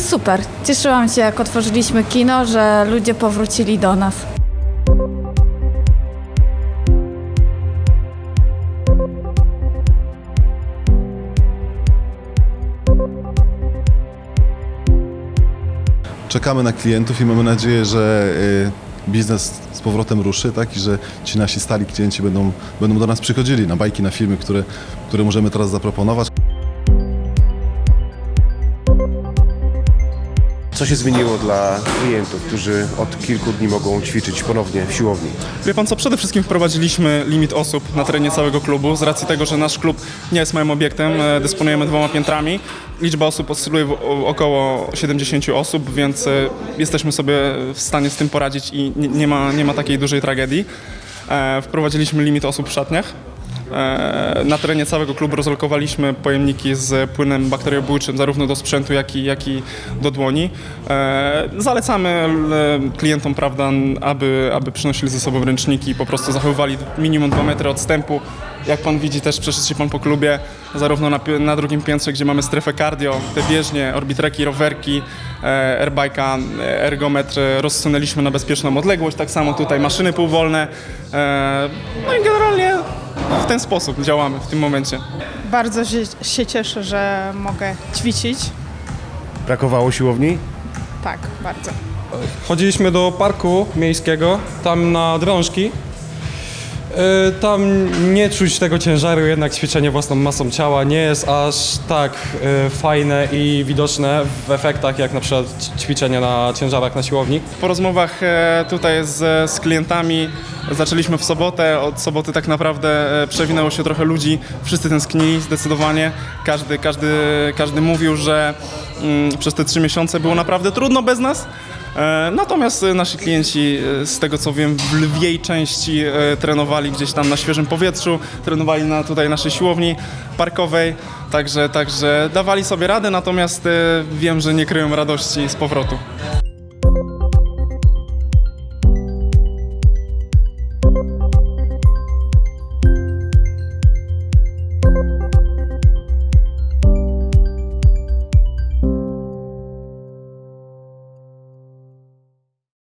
super. Cieszyłam się, jak otworzyliśmy kino, że ludzie powrócili do nas. Czekamy na klientów i mamy nadzieję, że y, biznes z powrotem ruszy, tak? I że ci nasi stali klienci będą, będą do nas przychodzili na bajki, na filmy, które, które możemy teraz zaproponować. Co się zmieniło dla klientów, którzy od kilku dni mogą ćwiczyć ponownie w siłowni? Wie pan co, przede wszystkim wprowadziliśmy limit osób na terenie całego klubu, z racji tego, że nasz klub nie jest małym obiektem, e, dysponujemy dwoma piętrami. Liczba osób oscyluje około 70 osób, więc e, jesteśmy sobie w stanie z tym poradzić i nie, nie, ma, nie ma takiej dużej tragedii. E, Wprowadziliśmy limit osób w szatniach. E, Na terenie całego klubu rozlokowaliśmy pojemniki z płynem bakteriobójczym zarówno do sprzętu, jak i, jak i do dłoni. E, Zalecamy e, klientom, prawda, aby, aby przynosili ze sobą ręczniki i po prostu zachowywali minimum 2 metry odstępu. Jak pan widzi, też przeszedł się pan po klubie, zarówno na, na drugim piętrze, gdzie mamy strefę cardio, te bieżnie, orbitreki, rowerki, airbike'a, ergometr rozsunęliśmy na bezpieczną odległość, tak samo tutaj maszyny półwolne. No i generalnie w ten sposób działamy w tym momencie. Bardzo się, się cieszę, że mogę ćwiczyć. Brakowało siłowni? Tak, bardzo. Chodziliśmy do parku miejskiego, tam na drążki. Yy, Tam nie czuć tego ciężaru, jednak ćwiczenie własną masą ciała nie jest aż tak yy, fajne i widoczne w efektach jak na przykład ć- ćwiczenie na ciężarach na siłowni. Po rozmowach e, tutaj z, z klientami zaczęliśmy w sobotę. Od soboty tak naprawdę e, przewinęło się trochę ludzi. Wszyscy tęsknili zdecydowanie. Każdy, każdy, każdy mówił, że mm, przez te trzy miesiące było naprawdę trudno bez nas. E, Natomiast e, nasi klienci, z tego co wiem, w lwiej części trenowali gdzieś tam na świeżym powietrzu, trenowali na tutaj naszej siłowni parkowej, także, także dawali sobie radę, natomiast wiem, że nie kryją radości z powrotu.